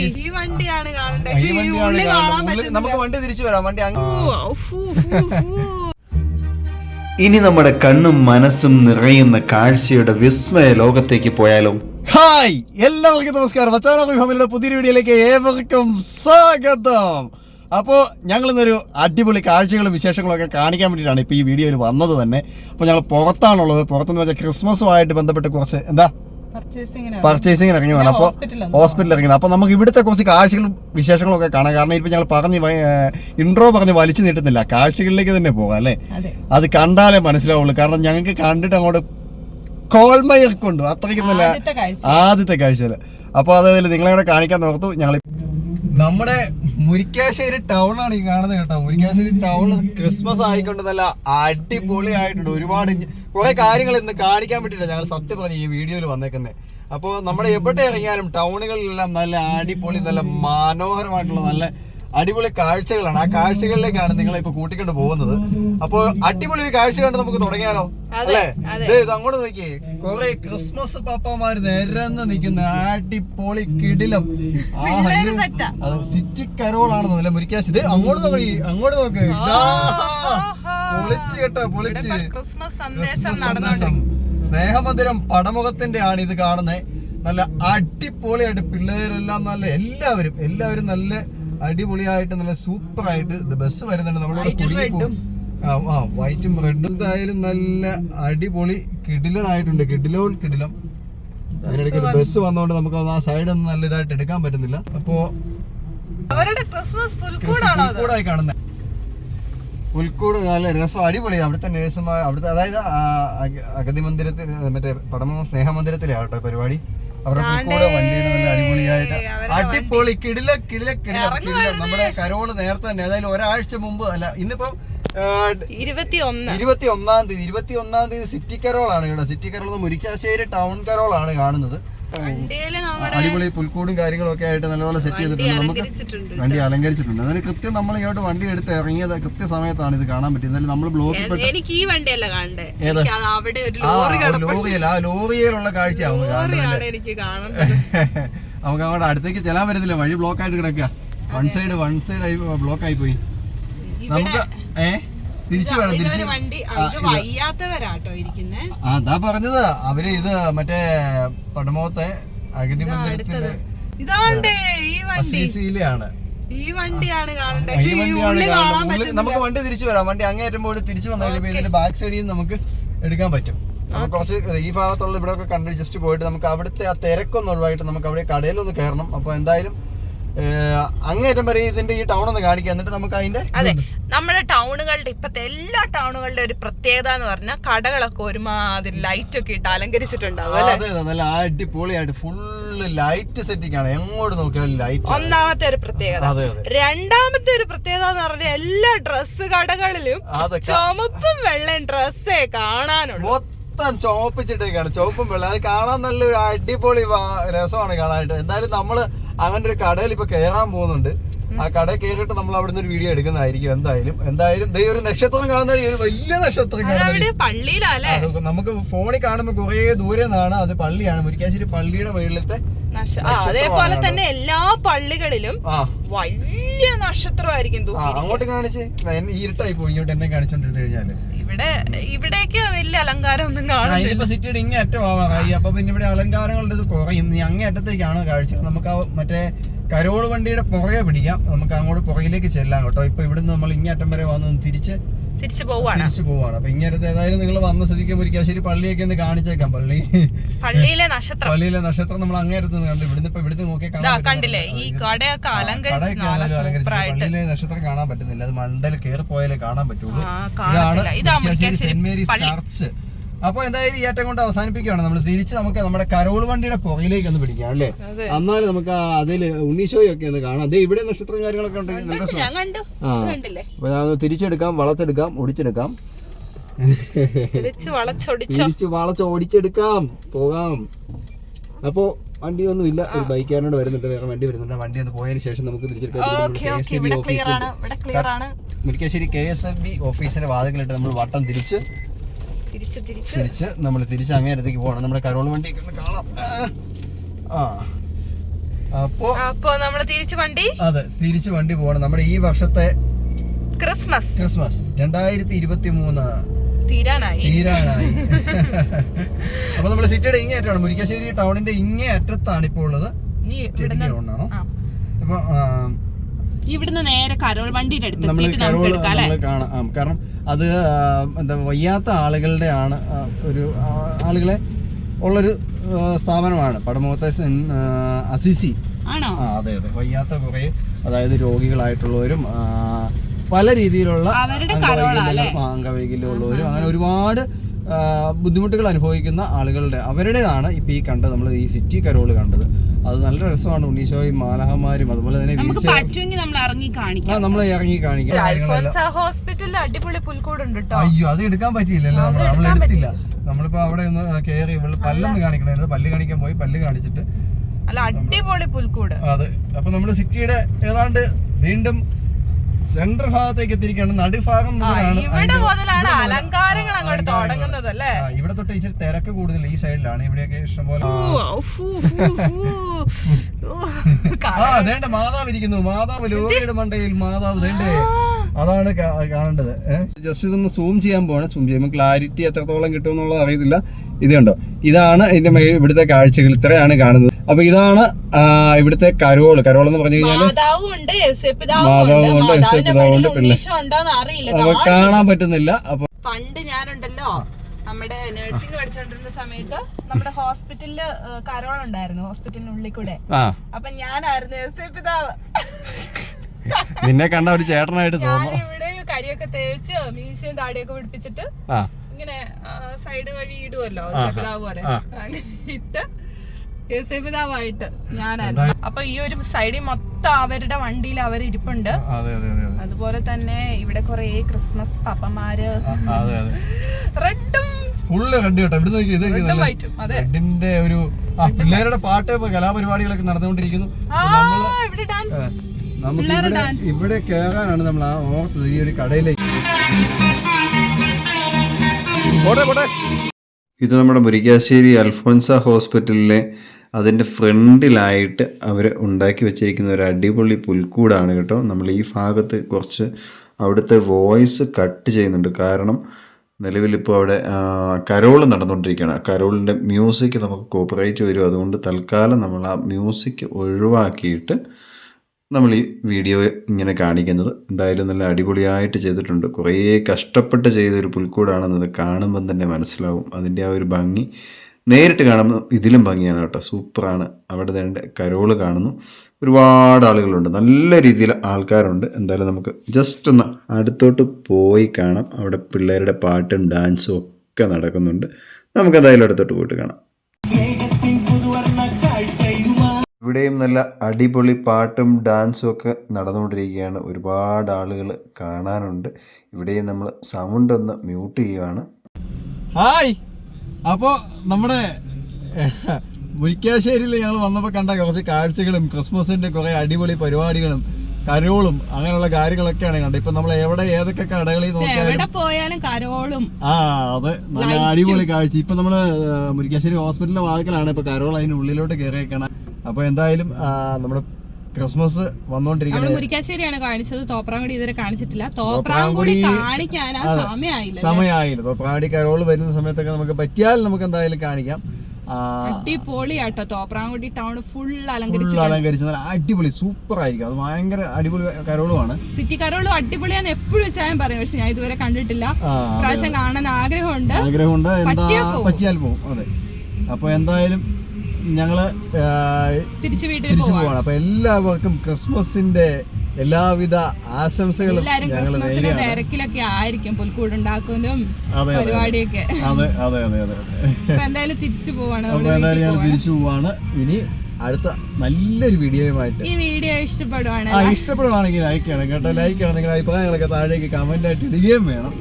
വണ്ടി ഈ വണ്ടിയാണ് ഈ വണ്ടിയാണ് കാണുന്നത് ഉള്ളിൽ നമുക്ക് വണ്ടി തിരിച്ചു വരാം. വണ്ടി അങ്ങ് ഇനി നമ്മുടെ കണ്ണും മനസ്സും നിറയുന്ന കാഴ്ചയുടെ വിസ്മയ ലോകത്തേക്ക് പോയാലോ ഹായ്! എല്ലാവർക്കും നമസ്കാരം. മച്ചാനാമി ഫാമിലിയുടെ പുതിയൊരു വീഡിയോയിലേക്ക് ഏവർക്കും സ്വാഗതം. അപ്പോൾ ഞങ്ങൾ ഇന്നൊരു അടിപൊളി കാഴ്ചകളും വിശേഷങ്ങളും ഒക്കെ കാണിക്കാൻ വേണ്ടിയിട്ടാണ് ഇപ്പോൾ ഈ വീഡിയോയിൽ വന്നത് തന്നെ. അപ്പോൾ ഞങ്ങൾ പുറത്താണുള്ളത്. പുറത്തെന്ന് വെച്ചാൽ ക്രിസ്മസുമായിട്ട് ബന്ധപ്പെട്ട് കുറച്ച് എന്താ പർച്ചേസിങ്ങിന് വേണം അപ്പോൾ ഹോസ്പിറ്റലിൽ ഇറങ്ങിയത് അപ്പോൾ നമുക്ക് ഇവിടുത്തെ കുറച്ച് കാഴ്ചകളും വിശേഷങ്ങളൊക്കെ കാണാം. കാരണം ഇപ്പോൾ ഞങ്ങൾ പറഞ്ഞ് ഇൻട്രോ പറഞ്ഞ് വലിച്ചു നീട്ടുന്നില്ല. കാഴ്ചകളിലേക്ക് തന്നെ പോകാം അല്ലേ? അതെ. കണ്ടാലേ മനസ്സിലാവുള്ളൂ. കാരണം ഞങ്ങൾക്ക് കണ്ടിട്ട് അങ്ങോട്ട് കോൾമയർക്കുണ്ട് അത്രയ്ക്ക് നല്ല ആദ്യത്തെ കാഴ്ചയിൽ അപ്പോൾ അതായത് നിങ്ങളെ കാണിക്കാൻ നോർത്തു ഞങ്ങൾ നമ്മുടെ മുരിക്കാശ്ശേരി ടൗൺ ആണ് ഈ കാണുന്നത് കേട്ടോ. മുരിക്കാശ്ശേരി ടൗൺ ക്രിസ്മസ് ആയിക്കൊണ്ട് നല്ല അടിപൊളി ആയിട്ടുണ്ട് ഒരുപാട് കുറെ കാര്യങ്ങൾ ഇന്ന് കാണിക്കാൻ വേണ്ടിയിട്ടാണ് ഞങ്ങൾ സത്യം പറഞ്ഞ ഈ വീഡിയോയിൽ വന്നേക്കുന്നത് അപ്പോൾ നമ്മുടെ എവിടെ ഇറങ്ങിയാലും ടൗണുകളിലെല്ലാം നല്ല അടിപൊളി നല്ല മനോഹരമായിട്ടുള്ള നല്ല അടിപൊളി കാഴ്ചകളാണ്. ആ കാഴ്ചകളിലേക്കാണ് നിങ്ങളെ ഇപ്പൊ കൂട്ടിക്കൊണ്ട് പോകുന്നത്. അപ്പോൾ അടിപൊളി ഒരു കാഴ്ച കണ്ട് നമുക്ക് തുടങ്ങിയാലോ? അല്ലേ? ഇത് അങ്ങോട്ട് നോക്കിയേ. കുറെ ക്രിസ്മസ് പാപ്പമാര് നിരന്ന് നിൽക്കുന്ന അടിപൊളി കിടിലം. സിറ്റി. കരോളാണെന്ന് അല്ലെ മുരിക്കാശ് ഇത് അങ്ങോട്ട് നോക്കി അങ്ങോട്ട് നോക്ക്. പൊളിച്ച് കേട്ടോ പൊളിച്ച്. ക്രിസ്മസ് സന്ദേശം സ്നേഹമന്ദിരം പടമുഖത്തിന്റെ ആണ് ഇത് കാണുന്നത്. നല്ല അടിപൊളിയായിട്ട് പിള്ളേരെല്ലാം നല്ല എല്ലാവരും എല്ലാവരും നല്ല അടിപൊളിയായിട്ട് നല്ല സൂപ്പർ ആയിട്ട് ബസ് വരുന്നുണ്ട്. നമ്മളോട് ആ വൈറ്റും റെഡും എന്തായാലും നല്ല അടിപൊളി കിടിലനായിട്ടുണ്ട്. കിടിലോൽ കിടിലം. അതിനിടയ്ക്ക് ബസ് വന്നോണ്ട് നമുക്ക് ആ സൈഡ് ഒന്നും നല്ല ഇതായിട്ട് എടുക്കാൻ പറ്റുന്നില്ല. അപ്പോ അവരുടെ ക്രിസ്മസ് പുൽക്കൂടായി കാണുന്നത് പുൽക്കൂട് നല്ല രസം. അടിപൊളിയാണ് അവിടുത്തെ നേഴ്സുമാർ അവിടുത്തെ അതായത് അഗതി മന്ദിരത്തിൽ മറ്റേ പടമോ സ്നേഹമന്ദിരത്തിലാണ് കേട്ടോ പരിപാടി. അവരുടെ പുൽക്കൂട് വണ്ടിയിൽ നല്ല അടിപൊളിയായിട്ട് അടിപൊളി കിടില കിടില കിടില കിടില. നമ്മുടെ കരോൾ നേരത്തെ തന്നെ അതായത് ഒരാഴ്ച മുമ്പ് അല്ല ഇന്നിപ്പം ഇരുപത്തി ഒന്ന് തീയതി ഇരുപത്തി ഒന്നാം തീയതി സിറ്റി കരോളാണ് ഇവിടെ. സിറ്റി കരോൾ മുരിക്കാശ്ശേരി ടൗൺ കരോളാണ് കാണുന്നത്. അടിപൊളി പുൽക്കൂടും കാര്യങ്ങളൊക്കെ ആയിട്ട് നല്ലപോലെ സെറ്റ് ചെയ്തിട്ടുണ്ട്. നമുക്ക് വണ്ടി അലങ്കരിച്ചിട്ടുണ്ട്. അതിന് കൃത്യം നമ്മൾ ഇങ്ങോട്ട് വണ്ടി എടുത്ത് ഇറങ്ങിയത് കൃത്യ സമയത്താണ് ഇത് കാണാൻ പറ്റിയത്. എന്നാലും നമ്മൾ ബ്ലോക്ക് ലോറിയല്ല എനിക്ക് ഈ വണ്ടിയല്ല അവിടെ ഒരു ആ ലോറിയിലുള്ള കാണേണ്ടത് നമുക്ക് അങ്ങോട്ട് അടുത്തേക്ക് ചെല്ലാൻ പറ്റത്തില്ല. വഴി ബ്ലോക്ക് ആയിട്ട് കിടക്കുക. വൺ സൈഡ് വൺ സൈഡ് ആയി ബ്ലോക്ക് ആയി പോയി. നമുക്ക് ഏ? തിരിച്ചു വരാം തിരിച്ചു. വയ്യാത്തവരാട്ടോ ഇരിക്കുന്നേ. അതാ പറഞ്ഞത്. അവർ ഇത് മറ്റേ പടമോത്തെ അഗതി മന്ദിരത്തിന്റെ ഇതാണ്ടേ ഈ വണ്ടിയാണ് കാണണ്ടേ? ഈ വണ്ടിയാണ് ഉള്ളിൽ കാണുന്നത്. കാണാൻ ഉള്ളിൽ നമുക്ക് വണ്ടി തിരിച്ചു വരാം. വണ്ടി അങ്ങേറ്റം അങ്ങേറ്റുമ്പോൾ തിരിച്ചു വന്നു കഴിയുമ്പോൾ ഇതിന്റെ ബാക്ക് സൈഡിൽ നിന്ന് നമുക്ക് എടുക്കാൻ പറ്റും. നമുക്ക് കുറച്ച് ഈ ഭാഗത്തുള്ള ഇവിടെ ഒക്കെ കണ്ട് ജസ്റ്റ് പോയിട്ട് നമുക്ക് അവിടുത്തെ ആ തിരക്കൊന്ന് ഒഴിവായിട്ട് നമുക്ക് അവിടെ കടയിലൊന്ന് കയറണം. അപ്പൊ എന്തായാലും അങ്ങേറ്റം വരെ ഇതിന്റെ ഈ ടൗൺ ഒന്ന് കാണിക്കാം എന്നിട്ട് നമുക്ക് അതിന്റെ അതെ നമ്മുടെ ടൗണുകളുടെ ഇപ്പത്തെ എല്ലാ ടൗണുകളുടെ ഒരു പ്രത്യേകത എന്ന് പറഞ്ഞാൽ കടകളൊക്കെ ഒരുമാതിരി ലൈറ്റ് ഒക്കെ ഇട്ട് അലങ്കരിച്ചിട്ടുണ്ടാവും അതെ നല്ല അടിപൊളിയായിട്ട് ഫുള്ള് ലൈറ്റ് സെറ്റിംഗ് ആണ്. എങ്ങോട്ട് നോക്കിയാലും ലൈറ്റ് ഒന്നാമത്തെ ഒരു പ്രത്യേകത. രണ്ടാമത്തെ ഒരു പ്രത്യേകത എന്ന് പറഞ്ഞാൽ എല്ലാ ഡ്രസ്സ് കടകളിലും ചുമപ്പും വെള്ളയും ഡ്രസ്സേ കാണാനുള്ളൂ. മൊത്തം ചോപ്പിച്ചിട്ടേക്കാണ് ചോപ്പും വെള്ളം അത് കാണാൻ നല്ലൊരു അടിപൊളി രസമാണ് കാണാനായിട്ട്. എന്തായാലും നമ്മൾ അങ്ങനെ ഒരു കടയിൽ ഇപ്പൊ കയറാൻ പോകുന്നുണ്ട്. ആ കട കയറിയിട്ട് നമ്മൾ അവിടെ നിന്ന് ഒരു വീഡിയോ എടുക്കുന്നതായിരിക്കും എന്തായാലും. എന്തായാലും ദേ ഒരു നക്ഷത്രം കാണുന്ന ഒരു വലിയ നക്ഷത്രം കാണുന്നത് നമുക്ക് ഫോണിൽ കാണുമ്പോൾ കുറേ ദൂരെ നിന്നാണ് അത് പള്ളിയാണ്. മുരിക്കാശ്ശേരി പള്ളിയുടെ മുകളിലത്തെ അതേപോലെ തന്നെ എല്ലാ പള്ളികളിലും വലിയ നക്ഷത്രമായിരിക്കും അങ്ങോട്ട് കാണിച്ച്. ഇരുട്ടായി പോയി. ഇങ്ങോട്ട് എന്നെ കാണിച്ചോണ്ടിരുന്നു കഴിഞ്ഞാൽ. ഇവിടെ ഇവിടേക്ക് വലിയ അലങ്കാരം ഒന്നും ഇതിപ്പോ സിറ്റിയുടെ ഇങ്ങേ അറ്റം ആവാറായി അപ്പൊ പിന്നെ ഇവിടെ അലങ്കാരങ്ങളുടെ ഇത് കുറയും. നീ അങ്ങേ അറ്റത്തേക്കാണ് കാഴ്ച. നമുക്ക് ആ മറ്റേ കരോൾ വണ്ടിയുടെ പുറകെ പിടിക്കാം. നമുക്ക് അങ്ങോട്ട് പുറകിലേക്ക് ചെല്ലാം കേട്ടോ. ഇപ്പൊ ഇവിടുന്ന് നമ്മൾ ഇങ്ങേ അറ്റം വരെ വന്നു തിരിച്ച് തിരിച്ചു പോവാണ് തിരിച്ചു പോവാണ് അപ്പൊ ഇങ്ങനത്തെ ഏതായാലും നിങ്ങൾ വന്ന സ്ഥിതിക്ക് മുരിക്കാശ്ശേരി പള്ളിയൊക്കെ ഒന്ന് കാണിച്ചേക്കാം. പള്ളി പള്ളിയിലെ നക്ഷത്രം. പള്ളിയിലെ നക്ഷത്രം നമ്മൾ അങ്ങേരത്ത് കണ്ടു ഇവിടുന്ന് ഇപ്പൊ ഇവിടുന്ന് നോക്കിയാൽ കണ്ടില്ലേ ഈ കടയൊക്കെ അലങ്കരിച്ച് പള്ളിയിലെ നക്ഷത്രം കാണാൻ പറ്റുന്നില്ല. അത് മണ്ടൽ കയറി പോയാലേ കാണാൻ പറ്റുള്ളൂ. ഇതാണ് സെന്റ് മേരീസ് ചർച്ച്. അപ്പൊ എന്തായാലും ഈ ഏറ്റം കൊണ്ട് അവസാനിപ്പിക്കുകയാണ്. നമ്മൾ തിരിച്ച് നമുക്ക് നമ്മുടെ കരോൾ വണ്ടിയുടെ പുകയിലേക്ക് ഒന്ന് പിടിക്കാം അല്ലേ. എന്നാലും നമുക്ക് അതിൽ ഉണ്ണീശോയൊക്കെ ഒന്ന് കാണാം. അതെ ഇവിടെ നക്ഷത്രം കാര്യങ്ങളൊക്കെ കണ്ടു ആ. തിരിച്ചെടുക്കാം വളത്തെടുക്കാം ഒടിച്ചെടുക്കാം. തിരിച്ചു വളച്ച് ഓടിച്ചെടുക്കാം പോകാം. അപ്പോ വണ്ടിയൊന്നും ഇല്ല. ഒരു ബൈക്കാരനോട് വരുന്നുണ്ട് വേറെ വണ്ടി വരുന്നുണ്ട്. വണ്ടി ഒന്ന് പോയതിന് ശേഷം നമുക്ക് തിരിച്ചെടുക്കാം. Murikkassery K S F B ഓഫീസിന്റെ വാതിലിട്ട് നമ്മൾ വട്ടം തിരിച്ച് തിരിച്ച് നമ്മൾ തിരിച്ച് അങ്ങേരത്തേക്ക് പോകണം നമ്മുടെ കരോൾ വണ്ടി കാണാം. ആ. അപ്പോ അപ്പോ നമ്മൾ തിരിച്ചു വണ്ടി? അതെ തിരിച്ചു വണ്ടി പോകണം. നമ്മുടെ ഈ വർഷത്തെ ക്രിസ്മസ്. ക്രിസ്മസ്. രണ്ടായിരത്തി ഇരുപത്തി മൂന്ന് തീരാനായി. തീരാനായി. അപ്പൊ നമ്മൾ സിറ്റിയുടെ ഇങ്ങേ അറ്റമാണ് മുരിക്കാശ്ശേരി ടൗണിന്റെ ഇങ്ങേ അറ്റത്താണ് ഇപ്പോൾ ഉള്ളത് ടൗണാണോ അപ്പൊ ഇവിടുന്ന് നേരെ കരോൾ വണ്ടിയുടെ അടുത്ത് നമ്മൾ കാണാം. കാരണം അത് എന്താ വയ്യാത്ത ആളുകളുടെ ആണ് ഒരു ആളുകളെ ഉള്ളൊരു സ്ഥാപനമാണ്. പടമുഖത്തെ അസിസി. ആണോ? അതെ അതെ. വയ്യാത്ത കുറെ അതായത് രോഗികളായിട്ടുള്ളവരും പല രീതിയിലുള്ള? അംഗവൈകല്യമുള്ളവരും അങ്ങനെ ഒരുപാട് ബുദ്ധിമുട്ടുകൾ അനുഭവിക്കുന്ന ആളുകളുടെ അവരുടേതാണ് ഇപ്പൊ ഈ കണ്ടത് നമ്മൾ ഈ സിറ്റി കരോൾ കണ്ടത്. അത് നല്ല രസമാണ് ഉണ്ണീശോയും മാലഹമാരും അതുപോലെ തന്നെ നമുക്ക് നമ്മൾ ഇറങ്ങി ആ കാണിക്കാം നമ്മൾ ഇറങ്ങി കാണിക്കാം. ഹോസ്പിറ്റലിൽ അടിപൊളി പുൽക്കൂടുണ്ട് അയ്യോ അത് എടുക്കാൻ പറ്റിയില്ലല്ലോ. നമ്മളെടുത്തില്ല നമ്മൾ എടുക്കാൻ എടുത്തില്ല. നമ്മളിപ്പോ അവിടെ ഒന്ന് കയറി ഇവൾ പല്ലൊന്ന് കാണിക്കണായിരുന്നു. പല്ല് കാണിക്കാൻ പോയി പല്ല് കാണിച്ചിട്ട്. അല്ല അടിപൊളി പുൽക്കൂട്. അതെ. അപ്പൊ നമ്മൾ സിറ്റിയുടെ ഏതാണ്ട് വീണ്ടും സെൻട്രൽ ഭാഗത്തേക്ക് എത്തിയിരിക്കുകയാണ്. നടുഭാഗം മുതലാണ് ഇവിടെ മുതലാണ് അലങ്കാരങ്ങൾ അങ്ങോട്ട് തുടങ്ങുന്നത് അല്ലേ ഇവിടെ തൊട്ട് ഇച്ചിരി തിരക്ക് കൂടുതൽ ഈ സൈഡിലാണ്. ഇവിടെയൊക്കെ ഇഷ്ടംപോലെ ആ. അതേണ്ട മാതാവ് ഇരിക്കുന്നു. മാതാവ് ലോകയുടെ മണ്ടയിൽ മാതാവ് അതേണ്ടേ അതാണ് കാണേണ്ടത് ജസ്റ്റ് ഇതൊന്ന് സൂം ചെയ്യാൻ പോവാണ്. സൂം ചെയ്യുമ്പോൾ ക്ലാരിറ്റി എത്രത്തോളം കിട്ടുമെന്നുള്ളത് അറിയത്തില്ല. ഇത് കണ്ടോ? ഇതാണ് ഇതിന്റെ മേൽ ഇവിടുത്തെ കാഴ്ചകൾ. ഇത്രയാണ് കാണുന്നത്. അപ്പൊ ഇതാണ് ഇവിടുത്തെ കരോൾ. കരോൾ എന്ന് പറഞ്ഞു കഴിഞ്ഞാൽ മാതാവും ഉണ്ട് യേശുപിതാവും മാതാവും ഉണ്ട് പിന്നെ- അപ്പൊ കാണാൻ പറ്റുന്നില്ല. അപ്പൊ പണ്ട് ഞാനുണ്ടല്ലോ നമ്മുടെ നഴ്സിംഗ് പഠിച്ചോണ്ടിരുന്ന സമയത്ത് നമ്മുടെ ഹോസ്പിറ്റലിൽ കരോൾ ഉണ്ടായിരുന്നു ഹോസ്പിറ്റലിനുള്ളിൽ കൂടെ. അപ്പൊ ഞാനായിരുന്നു പിതാവ് നിന്നെ കണ്ട ഒരു ചേട്ടനായിട്ട് തോന്നുന്നു. ഇവിടെ കരിയൊക്കെ തേച്ച് മീശയും താടിയൊക്കെ പിടിപ്പിച്ചിട്ട് ഇങ്ങനെ സൈഡ് വഴി ഇടുമല്ലോ ആ, പിതാവ് പോലെ. അങ്ങനെ ഇട്ട് പിതാവായിട്ട് ഞാനായിരുന്നു. അപ്പൊ ഈ ഒരു സൈഡിൽ മൊത്തം അവരുടെ വണ്ടിയിൽ അവർ ഇരിപ്പുണ്ട്. അതെ അതെ അതെ അതെ. അതുപോലെ തന്നെ ഇവിടെ കുറേ ക്രിസ്മസ് അതെ റെഡും. ഫുള്ള് റെഡ് കേട്ടോ. ഇവിടെ നോക്കി ഇത് റെഡിന്റെ ഒരു പിള്ളേരുടെ പാട്ട് കലാപരിപാടികളൊക്കെ നടന്നുകൊണ്ടിരിക്കുന്നു. ആ ഇവിടെ ഡാൻസ് നമുക്ക് ഇവിടെ കേറാനാണ് ഇവിടെ കയറാനാണ് നമ്മൾ ആ ഓർത്തത് ഈ ഒരു കടയിലേക്ക്. ഇത് നമ്മുടെ മുരിക്കാശ്ശേരി അൽഫോൻസ ഹോസ്പിറ്റലിലെ അതിന്റെ ഫ്രണ്ടിലായിട്ട് അവർ ഉണ്ടാക്കി വെച്ചിരിക്കുന്ന ഒരു അടിപൊളി പുൽക്കൂടാണ് കേട്ടോ. നമ്മൾ ഈ ഭാഗത്ത് കുറച്ച് അവിടുത്തെ വോയിസ് കട്ട് ചെയ്യുന്നുണ്ട്. കാരണം നിലവിലിപ്പോൾ അവിടെ കരോൾ നടന്നുകൊണ്ടിരിക്കുകയാണ്. കരോളിന്റെ മ്യൂസിക് നമുക്ക് കോപ്പറേറ്റ് വരും. അതുകൊണ്ട് തൽക്കാലം നമ്മൾ ആ മ്യൂസിക് ഒഴിവാക്കിയിട്ട് നമ്മൾ ഈ വീഡിയോ ഇങ്ങനെ കാണിക്കുന്നത് എന്തായാലും നല്ല അടിപൊളിയായിട്ട് ചെയ്തിട്ടുണ്ട്. കുറേ കഷ്ടപ്പെട്ട് ചെയ്തൊരു പുൽക്കൂടാണെന്നത് കാണുമ്പം തന്നെ മനസ്സിലാവും. അതിന്റെ ആ ഒരു ഭംഗി നേരിട്ട് കാണുമ്പോൾ ഇതിലും ഭംഗിയാണ് കേട്ടോ. സൂപ്പറാണ്. അവിടെ തന്നെ കരോൾ കാണുന്നു. ഒരുപാട് ആളുകളുണ്ട്. നല്ല രീതിയിൽ ആൾക്കാരുണ്ട്. എന്തായാലും നമുക്ക് ജസ്റ്റ് ഒന്ന് അടുത്തോട്ട് പോയി കാണാം. അവിടെ പിള്ളേരുടെ പാട്ടും ഡാൻസും ഒക്കെ നടക്കുന്നുണ്ട്. നമുക്ക് എന്തായാലും അടുത്തോട്ട് പോയിട്ട് കാണാം. ഇവിടെയും നല്ല അടിപൊളി പാട്ടും ഡാൻസും ഒക്കെ നടന്നുകൊണ്ടിരിക്കുകയാണ്. ഒരുപാട് ആളുകൾ കാണാനുണ്ട്. ഇവിടെയും നമ്മൾ സൗണ്ട് ഒന്ന് മ്യൂട്ട് ചെയ്യുകയാണ് ഹായ്! അപ്പോൾ നമ്മുടെ മുരിക്കാശ്ശേരിയിൽ ഞങ്ങൾ വന്നപ്പോൾ കണ്ട കുറച്ച് കാഴ്ചകളും ക്രിസ്മസിന്റെ കുറേ അടിപൊളി പരിപാടികളും കരോളും അങ്ങനെയുള്ള കാര്യങ്ങളൊക്കെയാണ് കണ്ടത്. ഇപ്പൊ നമ്മൾ എവിടെ ഏതൊക്കെ കടകളിൽ നോക്കിയാലും കരോളും. ആ അതെ നല്ല അടിപൊളി കാഴ്ച. ഇപ്പൊ നമ്മൾ മുരിക്കാശ്ശേരി ഹോസ്പിറ്റലിന്റെ വാതിക്കലാണ്. ഇപ്പൊ കരോൾ അതിന് ഉള്ളിലോട്ട് കയറിയേക്കണം അപ്പൊ എന്തായാലും നമ്മുടെ ക്രിസ്മസ് വന്നോണ്ടിരിക്കുന്നത് മുരിക്കാശ്ശേരിയാണ് കാണിച്ചത്. തോപ്രാങ്കുടി ഇതുവരെ കാണിച്ചിട്ടില്ല. തോപ്രാംകുടി തോപ്രാങ്കുടി കാണിക്കാൻ. സമയമായില്ല സമയമായില്ല. തോപ്രാടി കരോൾ വരുന്ന സമയത്തൊക്കെ നമുക്ക് പറ്റിയാൽ നമുക്ക് എന്തായാലും കാണിക്കാം. അടിപൊളി ആട്ടോ തോപ്രാങ്കുടി ടൗൺ ഫുൾ അലങ്കരിച്ചു അലങ്കരിച്ച് നല്ല അടിപൊളി സൂപ്പർ ആയിരിക്കും അത് ഭയങ്കര അടിപൊളി കരോളുമാണ് സിറ്റി കരോളും അടിപൊളിയാന്ന് എപ്പോഴും വെച്ചാൽ പറയും. പക്ഷെ ഞാൻ ഇതുവരെ കണ്ടിട്ടില്ല. പ്രാവശ്യം കാണാൻ ആഗ്രഹമുണ്ട്. ആഗ്രഹമുണ്ട്. പറ്റിയാൽ പോകും അതെ. അപ്പൊ എന്തായാലും ഞങ്ങൾ തിരിച്ചു വീട്ടിൽ പോവാണ്. അപ്പൊ എല്ലാവർക്കും ക്രിസ്മസിന്റെ എല്ലാവിധ ആശംസകളും തിരക്കിലൊക്കെ ആയിരിക്കും. അതെ അതെ പരിപാടിയൊക്കെ. അതെ അതെ അതെ അതെ എന്തായാലും തിരിച്ചു പോവാണ്. അപ്പൊ എന്തായാലും ഞങ്ങൾ തിരിച്ചു പോവാണ്. ഇനി അടുത്ത നല്ലൊരു വീഡിയോയുമായിട്ട്. ഈ വീഡിയോ ഇഷ്ടപ്പെടുവാണ് ഇഷ്ടപ്പെടുവാണെങ്കിൽ ലൈക്ക് ചെയ്യണം കേട്ടോ. ലൈക്ക് ചെയ്യണം. നിങ്ങളുടെ അഭിപ്രായങ്ങളൊക്കെ താഴേക്ക് കമന്റ് ആയിട്ട് ഇടുകയും വേണം.